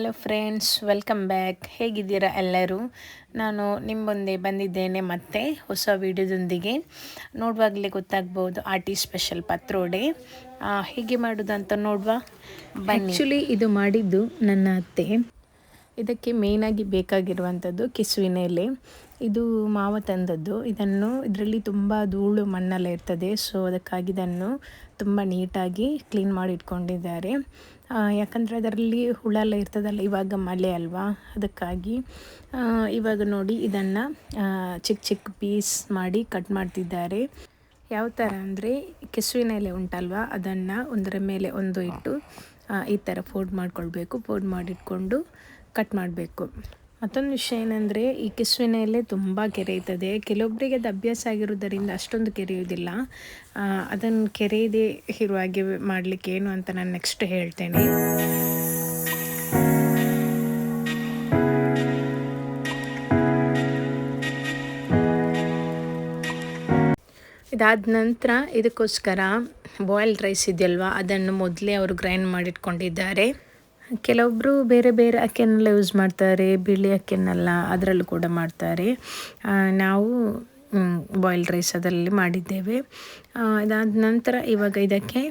Hello friends welcome back ಹೇಗಿದ್ದೀರಾ ಎಲ್ಲರೂ? ನಾನು ನಿಮ್ಮೊಂದೇ ಮುಂದೆ ಬಂದಿದ್ದೇನೆ ಮತ್ತೆ ಹೊಸ ವಿಡಿಯೋದೊಂದಿಗೆ. ನೋಡುವಾಗಲೇ ಗೊತ್ತಾಗ್ಬೋದು ಆಟಿ ಸ್ಪೆಷಲ್ ಪತ್ರೋಡೆ. ಹೇಗೆ ಮಾಡೋದು ಅಂತ ನೋಡುವ ಆ್ಯಕ್ಚುಲಿ ಇದು ಮಾಡಿದ್ದು ನನ್ನ ಅತ್ತೆ. ಇದಕ್ಕೆ ಮೇಯ್ನಾಗಿ ಬೇಕಾಗಿರುವಂಥದ್ದು ಕೆಸುವಿನ ಎಲೆ. ಇದು ಮಾವ ತಂದದ್ದು. ಇದನ್ನು ಇದರಲ್ಲಿ ತುಂಬ ಧೂಳು ಮಣ್ಣೆಲ್ಲ ಇರ್ತದೆ. ಸೊ ಅದಕ್ಕಾಗಿ ಇದನ್ನು ತುಂಬ ನೀಟಾಗಿ ಕ್ಲೀನ್ ಮಾಡಿ ಇಟ್ಕೊಂಡಿದ್ದಾರೆ. ಯಾಕಂದರೆ ಅದರಲ್ಲಿ ಹುಳ ಎಲ್ಲ ಇರ್ತದಲ್ಲ, ಇವಾಗ ಮಳೆ ಅಲ್ವಾ? ಅದಕ್ಕಾಗಿ ಇವಾಗ ನೋಡಿ ಇದನ್ನು ಚಿಕ್ಕ ಚಿಕ್ಕ ಪೀಸ್ ಮಾಡಿ ಕಟ್ ಮಾಡ್ತಿದ್ದಾರೆ. ಯಾವ ಥರ ಅಂದರೆ, ಕೆಸುವಿನ ಎಲೆ ಉಂಟಲ್ವಾ, ಅದನ್ನು ಒಂದರ ಮೇಲೆ ಒಂದು ಇಟ್ಟು ಈ ಥರ ಫೋಲ್ಡ್ ಮಾಡ್ಕೊಳ್ಬೇಕು. ಫೋಲ್ಡ್ ಮಾಡಿಟ್ಕೊಂಡು ಕಟ್ ಮಾಡಬೇಕು. ಮತ್ತೊಂದು ವಿಷಯ ಏನಂದರೆ, ಈ ಕೆಸುವಿನಲ್ಲೇ ತುಂಬ ಕೆರೆಯುತ್ತದೆ ಕೆಲವೊಬ್ಬರಿಗೆ ಅದು ಅಭ್ಯಾಸ ಆಗಿರೋದರಿಂದ ಅಷ್ಟೊಂದು ಕೆರೆಯುವುದಿಲ್ಲ ಅದನ್ನು ಕೆರೆಯದೇ ಇರುವ ಹಾಗೆ ಮಾಡಲಿಕ್ಕೆ ಏನು ಅಂತ ನಾನು ನೆಕ್ಸ್ಟ್ ಹೇಳ್ತೇನೆ. ಇದಾದ ನಂತರ ಇದಕ್ಕೋಸ್ಕರ ಬಾಯ್ಲ್ಡ್ ರೈಸ್ ಇದೆಯಲ್ವಾ? ಅದನ್ನು ಮೊದಲೇ ಅವರು ಗ್ರೈಂಡ್ ಮಾಡಿಟ್ಕೊಂಡಿದ್ದಾರೆ. ಕೆಲವೊಬ್ಬರು ಬೇರೆ ಬೇರೆ ಅಕ್ಕಿಯನ್ನೆಲ್ಲ ಯೂಸ್ ಮಾಡ್ತಾರೆ, ಬಿಳಿ ಅಕ್ಕಿಯನ್ನೆಲ್ಲ ಅದರಲ್ಲೂ ಕೂಡ ಮಾಡ್ತಾರೆ. ನಾವು ಬಾಯ್ಲ್ಡ್ ರೈಸ್ ಅದರಲ್ಲಿ ಮಾಡಿದ್ದೇವೆ. ಅದಾದ ನಂತರ ಇವಾಗ ಇದಕ್ಕೆ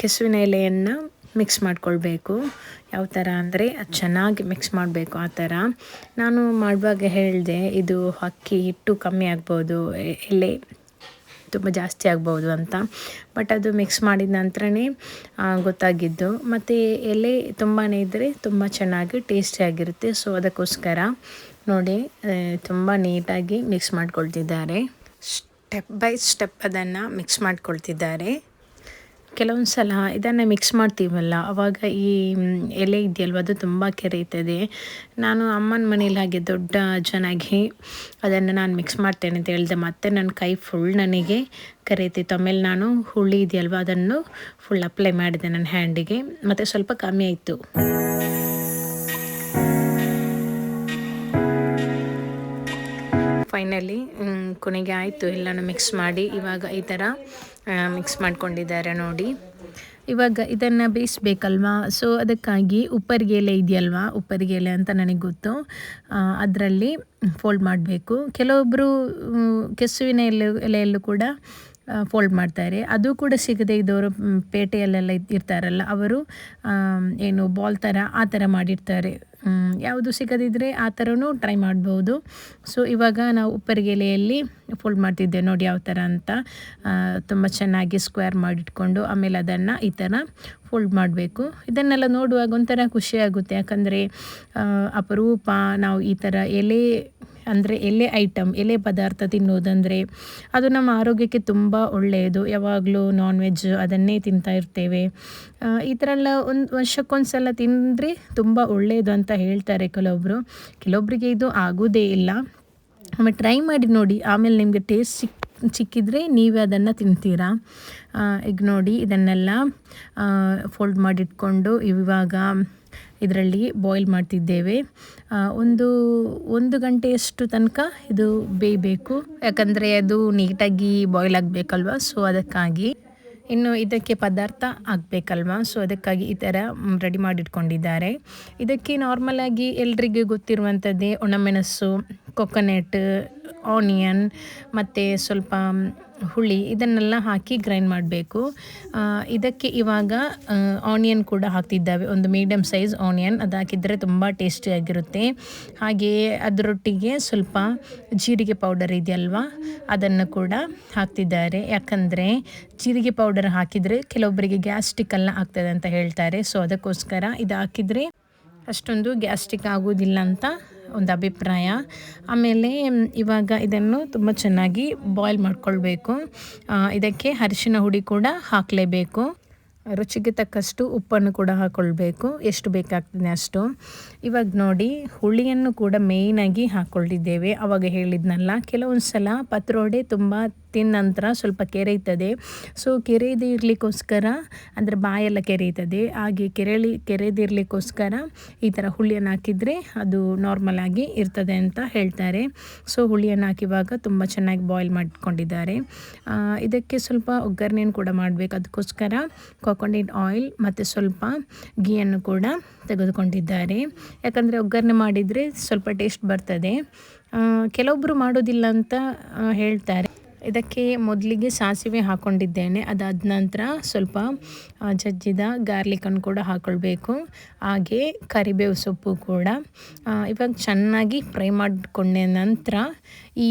ಕೆಸುವಿನ ಎಲೆಯನ್ನು ಮಿಕ್ಸ್ ಮಾಡ್ಕೊಳ್ಬೇಕು. ಯಾವ ಥರ ಅಂದರೆ ಅದು ಚೆನ್ನಾಗಿ ಮಿಕ್ಸ್ ಮಾಡಬೇಕು ಆ ಥರ ನಾನು ಮಾಡುವಾಗ ಹೇಳಿದೆ, ಇದು ಅಕ್ಕಿ ಹಿಟ್ಟು ಕಮ್ಮಿ ಆಗ್ಬೋದು ಎಲೆ ತುಂಬ ಜಾಸ್ತಿ ಆಗ್ಬೋದು ಅಂತ. ಬಟ್ ಅದು ಮಿಕ್ಸ್ ಮಾಡಿದ ನಂತರನೇ ಗೊತ್ತಾಗಿದ್ದು. ಮತ್ತು ಎಲೆ ತುಂಬಾ ಇದ್ದರೆ ತುಂಬ ಚೆನ್ನಾಗಿ ಟೇಸ್ಟಿಯಾಗಿರುತ್ತೆ ಸೊ ಅದಕ್ಕೋಸ್ಕರ ನೋಡಿ ತುಂಬ ನೀಟಾಗಿ ಮಿಕ್ಸ್ ಮಾಡ್ಕೊಳ್ತಿದ್ದಾರೆ. ಸ್ಟೆಪ್ ಬೈ ಸ್ಟೆಪ್ ಅದನ್ನು ಮಿಕ್ಸ್ ಮಾಡ್ಕೊಳ್ತಿದ್ದಾರೆ. ಕೆಲವೊಂದು ಸಲ ಇದನ್ನು ಮಿಕ್ಸ್ ಮಾಡ್ತೀವಲ್ಲ, ಅವಾಗ ಈ ಎಲೆ ಇದೆಯಲ್ವ, ಅದು ತುಂಬ ಕೆರೆಯುತ್ತದೆ ನಾನು ಅಮ್ಮನ ಮನೇಲಿ ಹಾಗೆ ದೊಡ್ಡ ಚೆನ್ನಾಗಿ ಅದನ್ನು ನಾನು ಮಿಕ್ಸ್ ಮಾಡ್ತೇನೆ ಅಂತ ಹೇಳಿದೆ. ಮತ್ತೆ ನನ್ನ ಕೈ ಫುಲ್ ನನಗೆ ಕರೆಯುತ್ತಿತ್ತು ಆಮೇಲೆ ನಾನು ಹುಳಿ ಇದೆಯಲ್ವ, ಅದನ್ನು ಫುಲ್ ಅಪ್ಲೈ ಮಾಡಿದೆ ನನ್ನ ಹ್ಯಾಂಡಿಗೆ ಮತ್ತು ಸ್ವಲ್ಪ ಕಮ್ಮಿ ಆಯಿತು. ಫೈನಲಿ ಕೊನೆಗೆ ಆಯಿತು ಎಲ್ಲನೂ ಮಿಕ್ಸ್ ಮಾಡಿ. ಇವಾಗ ಈ ಥರ ಮಿಕ್ಸ್ ಮಾಡ್ಕೊಂಡಿದ್ದಾರೆ ನೋಡಿ. ಇವಾಗ ಇದನ್ನು ಬೇಯಿಸ್ಬೇಕಲ್ವಾ? ಸೊ ಅದಕ್ಕಾಗಿ ಉಪ್ಪರಿಗೆ ಎಲೆ ಇದೆಯಲ್ವಾ? ಉಪ್ಪರಿಗೆ ಎಲೆ ಅಂತ ನನಗೆ ಗೊತ್ತು. ಅದರಲ್ಲಿ ಫೋಲ್ಡ್ ಮಾಡಬೇಕು. ಕೆಲವೊಬ್ಬರು ಕೆಸುವಿನ ಎಲೆ, ಎಲೆಯಲ್ಲೂ ಕೂಡ ಫೋಲ್ಡ್ ಮಾಡ್ತಾರೆ. ಅದು ಕೂಡ ಸಿಗದೆ ಇದ್ದವರು ಪೇಟೆಯಲ್ಲೆಲ್ಲ ಇರ್ತಾರಲ್ಲ, ಅವರು ಏನು ಬಾಲ್ ಥರ ಆ ಥರ ಮಾಡಿರ್ತಾರೆ. ಯಾವುದು ಸಿಗದಿದ್ದರೆ ಆ ಥರನೂ ಟ್ರೈ ಮಾಡ್ಬೋದು. ಸೊ ಇವಾಗ ನಾವು ಉಪ್ಪರಿಗೆಲೆಯಲ್ಲಿ ಫೋಲ್ಡ್ ಮಾಡ್ತಿದ್ದೆ ನೋಡಿ ಯಾವ ಥರ ಅಂತ. ತುಂಬ ಚೆನ್ನಾಗಿ ಸ್ಕ್ವೇರ್ ಮಾಡಿಟ್ಕೊಂಡು ಆಮೇಲೆ ಅದನ್ನು ಈ ಥರ ಫೋಲ್ಡ್ ಮಾಡಬೇಕು. ಇದನ್ನೆಲ್ಲ ನೋಡುವಾಗ ಒಂಥರ ಖುಷಿಯಾಗುತ್ತೆ ಯಾಕಂದರೆ ಅಪರೂಪ ನಾವು ಈ ಥರ ಎಲೆ ಅಂದರೆ ಎಲೆ ಐಟಮ್ ಎಲೆ ಪದಾರ್ಥ ತಿನ್ನೋದಂದರೆ ಅದು ನಮ್ಮ ಆರೋಗ್ಯಕ್ಕೆ ತುಂಬ ಒಳ್ಳೆಯದು. ಯಾವಾಗಲೂ ನಾನ್ ವೆಜ್ ಅದನ್ನೇ ತಿಂತಾ ಇರ್ತೇವೆ. ಈ ಥರ ಎಲ್ಲ ಒಂದು ವರ್ಷಕ್ಕೊಂದು ಸಲ ತಿಂದರೆ ತುಂಬ ಒಳ್ಳೆಯದು ಅಂತ ಹೇಳ್ತಾರೆ ಕೆಲವೊಬ್ಬರು ಕೆಲವೊಬ್ಬರಿಗೆ ಇದು ಆಗೋದೇ ಇಲ್ಲ. ಆಮೇಲೆ ಟ್ರೈ ಮಾಡಿ ನೋಡಿ, ಆಮೇಲೆ ನಿಮಗೆ ಟೇಸ್ಟ್ ಸಿಕ್ ಸಿಕ್ಕಿದರೆ ನೀವೇ ಅದನ್ನು ತಿಂತೀರಾ? ಈಗ ನೋಡಿ, ಇದನ್ನೆಲ್ಲ ಫೋಲ್ಡ್ ಮಾಡಿಟ್ಕೊಂಡು ಇವಾಗ ಇದರಲ್ಲಿ ಬಾಯ್ಲ್ ಮಾಡ್ತಿದ್ದೇವೆ. ಒಂದು ಒಂದು ಗಂಟೆಯಷ್ಟು ತನಕ ಇದು ಬೇಯಬೇಕು. ಯಾಕಂದರೆ ಅದು ನೀಟಾಗಿ ಬಾಯ್ಲ್ ಆಗಬೇಕಲ್ವ ಸೊ ಅದಕ್ಕಾಗಿ. ಇನ್ನು ಇದಕ್ಕೆ ಪದಾರ್ಥ ಆಗಬೇಕಲ್ವಾ ಸೊ ಅದಕ್ಕಾಗಿ ಈ ಥರ ರೆಡಿ ಮಾಡಿಟ್ಕೊಂಡಿದ್ದಾರೆ. ಇದಕ್ಕೆ ನಾರ್ಮಲಾಗಿ ಎಲ್ರಿಗೂ ಗೊತ್ತಿರುವಂಥದ್ದೇ ಒಣಮೆಣಸು ಕೊಕೊನೆಟ್ ಆನಿಯನ್ ಮತ್ತು ಸ್ವಲ್ಪ ಹುಳಿ, ಇದನ್ನೆಲ್ಲ ಹಾಕಿ ಗ್ರೈಂಡ್ ಮಾಡಬೇಕು. ಇದಕ್ಕೆ ಇವಾಗ ಆನಿಯನ್ ಕೂಡ ಹಾಕ್ತಿದ್ದಾವೆ. ಒಂದು ಮೀಡಿಯಮ್ ಸೈಜ್ ಆನಿಯನ್ ಅದು ಹಾಕಿದರೆ ತುಂಬ ಟೇಸ್ಟಿಯಾಗಿರುತ್ತೆ ಹಾಗೆಯೇ ಅದರೊಟ್ಟಿಗೆ ಸ್ವಲ್ಪ ಜೀರಿಗೆ ಪೌಡರ್ ಇದೆಯಲ್ವಾ? ಅದನ್ನು ಕೂಡ ಹಾಕ್ತಿದ್ದಾರೆ. ಯಾಕಂದರೆ ಜೀರಿಗೆ ಪೌಡರ್ ಹಾಕಿದರೆ ಕೆಲವೊಬ್ಬರಿಗೆ ಗ್ಯಾಸ್ಟ್ರಿಕ್ ಎಲ್ಲ ಆಗ್ತದೆ ಅಂತ ಹೇಳ್ತಾರೆ. ಸೊ ಅದಕ್ಕೋಸ್ಕರ ಇದು ಹಾಕಿದರೆ ಅಷ್ಟೊಂದು ಗ್ಯಾಸ್ಟಿಕ್ ಆಗೋದಿಲ್ಲ ಅಂತ ಒಂದು ಅಭಿಪ್ರಾಯ. ಆಮೇಲೆ ಇವಾಗ ಇದನ್ನು ತುಂಬ ಚೆನ್ನಾಗಿ ಬಾಯ್ಲ್ ಮಾಡ್ಕೊಳ್ಬೇಕು. ಇದಕ್ಕೆ ಅರಿಶಿನ ಹುಡಿ ಕೂಡ ಹಾಕಲೇಬೇಕು. ರುಚಿಗೆ ತಕ್ಕಷ್ಟು ಉಪ್ಪನ್ನು ಕೂಡ ಹಾಕ್ಕೊಳ್ಬೇಕು ಎಷ್ಟು ಬೇಕಾಗ್ತದೆ ಅಷ್ಟು. ಇವಾಗ ನೋಡಿ, ಹುಳಿಯನ್ನು ಕೂಡ ಮೇಯ್ನಾಗಿ ಹಾಕ್ಕೊಂಡಿದ್ದೇವೆ. ಅವಾಗ ಹೇಳಿದ್ನಲ್ಲ ಕೆಲವೊಂದು ಸಲ ಪತ್ರೊಡೆ ತುಂಬ ತಿಂದ ನಂತರ ಸ್ವಲ್ಪ ಕೆರೆಯುತ್ತದೆ ಸೊ ಕೆರೆದಿರಲಿಕ್ಕೋಸ್ಕರ ಅಂದರೆ ಬಾಯೆಲ್ಲ ಕೆರೆಯುತ್ತದೆ ಹಾಗೆ ಕೆರೆಳಿ ಕೆರೆದಿರಲಿಕ್ಕೋಸ್ಕರ ಈ ಥರ ಹುಳಿಯನ್ನು ಹಾಕಿದರೆ ಅದು ನಾರ್ಮಲ್ ಆಗಿ ಇರ್ತದೆ ಅಂತ ಹೇಳ್ತಾರೆ. ಸೊ ಹುಳಿಯನ್ನು ಹಾಕಿವಾಗ ತುಂಬ ಚೆನ್ನಾಗಿ ಬಾಯ್ಲ್ ಮಾಡಿಕೊಂಡಿದ್ದಾರೆ. ಇದಕ್ಕೆ ಸ್ವಲ್ಪ ಒಗ್ಗರಣೆಯನ್ನು ಕೂಡ ಮಾಡಬೇಕು. ಅದಕ್ಕೋಸ್ಕರ ಕೊಕೊನಟ್ ಆಯಿಲ್ ಮತ್ತು ಸ್ವಲ್ಪ ಗೀಯನ್ನು ಕೂಡ ತೆಗೆದುಕೊಂಡಿದ್ದಾರೆ. ಯಾಕಂದರೆ ಒಗ್ಗರಣೆ ಮಾಡಿದರೆ ಸ್ವಲ್ಪ ಟೇಸ್ಟ್ ಬರ್ತದೆ. ಕೆಲವೊಬ್ಬರು ಮಾಡೋದಿಲ್ಲ ಅಂತ ಹೇಳ್ತಾರೆ. ಇದಕ್ಕೆ ಮೊದಲಿಗೆ ಸಾಸಿವೆ ಹಾಕ್ಕೊಂಡಿದ್ದೇನೆ ಅದಾದ ನಂತರ ಸ್ವಲ್ಪ ಜಜ್ಜಿದ ಗಾರ್ಲಿಕನ್ನು ಕೂಡ ಹಾಕ್ಕೊಳ್ಬೇಕು ಹಾಗೆ ಕರಿಬೇವು ಸೊಪ್ಪು ಕೂಡ. ಇವಾಗ ಚೆನ್ನಾಗಿ ಫ್ರೈ ಮಾಡಿಕೊಂಡ ನಂತರ ಈ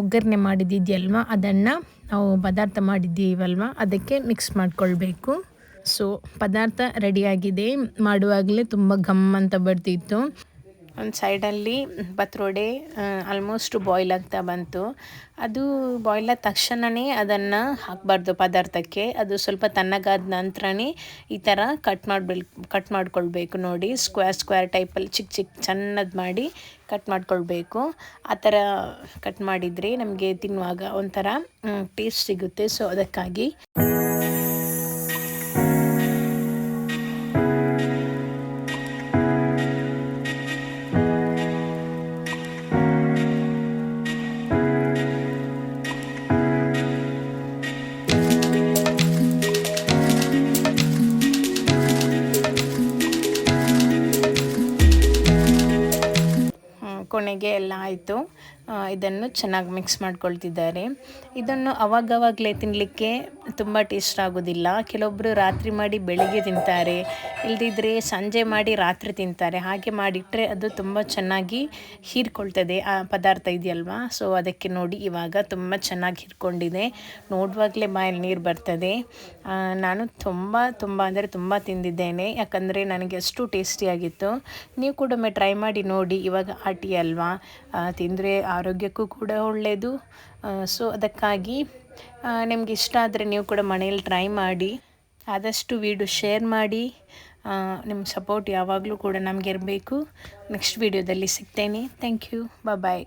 ಒಗ್ಗರಣೆ ಮಾಡಿದ್ದಿದೆಯಲ್ವ ಅದನ್ನು ನಾವು ಪದಾರ್ಥ ಮಾಡಿದ್ದೀವಲ್ವ, ಅದಕ್ಕೆ ಮಿಕ್ಸ್ ಮಾಡಿಕೊಳ್ಬೇಕು. ಸೊ ಪದಾರ್ಥ ರೆಡಿಯಾಗಿದೆ ಮಾಡುವಾಗಲೇ ತುಂಬ ಘಮ್ ಅಂತ ಬರ್ತಿತ್ತು. ಒಂದು ಸೈಡಲ್ಲಿ ಪತ್ರೊಡೆ ಆಲ್ಮೋಸ್ಟ್ ಬಾಯ್ಲ್ ಆಗ್ತಾ ಬಂತು. ಅದು ಬಾಯ್ಲ್ ಆದ ತಕ್ಷಣವೇ ಅದನ್ನು ಹಾಕಬಾರ್ದು ಪದಾರ್ಥಕ್ಕೆ. ಅದು ಸ್ವಲ್ಪ ತಣ್ಣಗಾದ ನಂತರನೇ ಈ ಥರ ಕಟ್ ಮಾಡಬೇಕು ಕಟ್ ಮಾಡ್ಕೊಳ್ಬೇಕು ನೋಡಿ. ಸ್ಕ್ವೇರ್ ಸ್ಕ್ವೇರ್ ಟೈಪಲ್ಲಿ ಚಿಕ್ಕ ಚಿಕ್ಕ ಸಣ್ಣದು ಮಾಡಿ ಕಟ್ ಮಾಡ್ಕೊಳ್ಬೇಕು. ಆ ಥರ ಕಟ್ ಮಾಡಿದರೆ ನಮಗೆ ತಿನ್ನುವಾಗ ಒಂಥರ ಟೇಸ್ಟ್ ಸಿಗುತ್ತೆ. ಸೊ ಅದಕ್ಕಾಗಿ ಕೊನೆಗೆ ಎಲ್ಲ ಆಯಿತು. ಇದನ್ನು ಚೆನ್ನಾಗಿ ಮಿಕ್ಸ್ ಮಾಡ್ಕೊಳ್ತಿದ್ದಾರೆ. ಇದನ್ನು ಅವಾಗವಾಗಲೇ ತಿನ್ನಲಿಕ್ಕೆ ತುಂಬ ಟೇಸ್ಟ್ ಆಗೋದಿಲ್ಲ. ಕೆಲವೊಬ್ಬರು ರಾತ್ರಿ ಮಾಡಿ ಬೆಳಿಗ್ಗೆ ತಿಂತಾರೆ. ಇಲ್ಲದಿದ್ದರೆ ಸಂಜೆ ಮಾಡಿ ರಾತ್ರಿ ತಿಂತಾರೆ. ಹಾಗೆ ಮಾಡಿಟ್ಟರೆ ಅದು ತುಂಬ ಚೆನ್ನಾಗಿ ಹೀರ್ಕೊಳ್ತದೆ. ಆ ಪದಾರ್ಥ ಇದೆಯಲ್ವಾ? ಸೊ ಅದಕ್ಕೆ ನೋಡಿ ಇವಾಗ ತುಂಬ ಚೆನ್ನಾಗಿ ಹೀರ್ಕೊಂಡಿದೆ. ನೋಡುವಾಗಲೇ ಬಾಯಲ್ಲಿ ನೀರು ಬರ್ತದೆ. ನಾನು ತುಂಬ ತುಂಬ ಅಂದರೆ ತುಂಬ ತಿಂದಿದ್ದೇನೆ. ಯಾಕಂದರೆ ನನಗೆ ಅಷ್ಟು ಟೇಸ್ಟಿಯಾಗಿತ್ತು ನೀವು ಕೂಡ ಒಮ್ಮೆ ಟ್ರೈ ಮಾಡಿ ನೋಡಿ. ಇವಾಗ ಆಟಿ ಅಲ್ವಾ? ತಿಂದರೆ ಆರೋಗ್ಯಕ್ಕೂ ಕೂಡ ಒಳ್ಳೆಯದು ಸೊ ಅದಕ್ಕಾಗಿ ನಿಮ್ಗೆ ಇಷ್ಟ ಆದರೆ ನೀವು ಕೂಡ ಮನೆಯಲ್ಲಿ ಟ್ರೈ ಮಾಡಿ, ಆದಷ್ಟು ವಿಡಿಯೋ ಶೇರ್ ಮಾಡಿ ನಿಮ್ಮ ಸಪೋರ್ಟ್ ಯಾವಾಗಲೂ ಕೂಡ ನಮಗೆ ಇರಬೇಕು. ನೆಕ್ಸ್ಟ್ ವೀಡಿಯೋದಲ್ಲಿ ಸಿಗ್ತೇನೆ. Thank you bye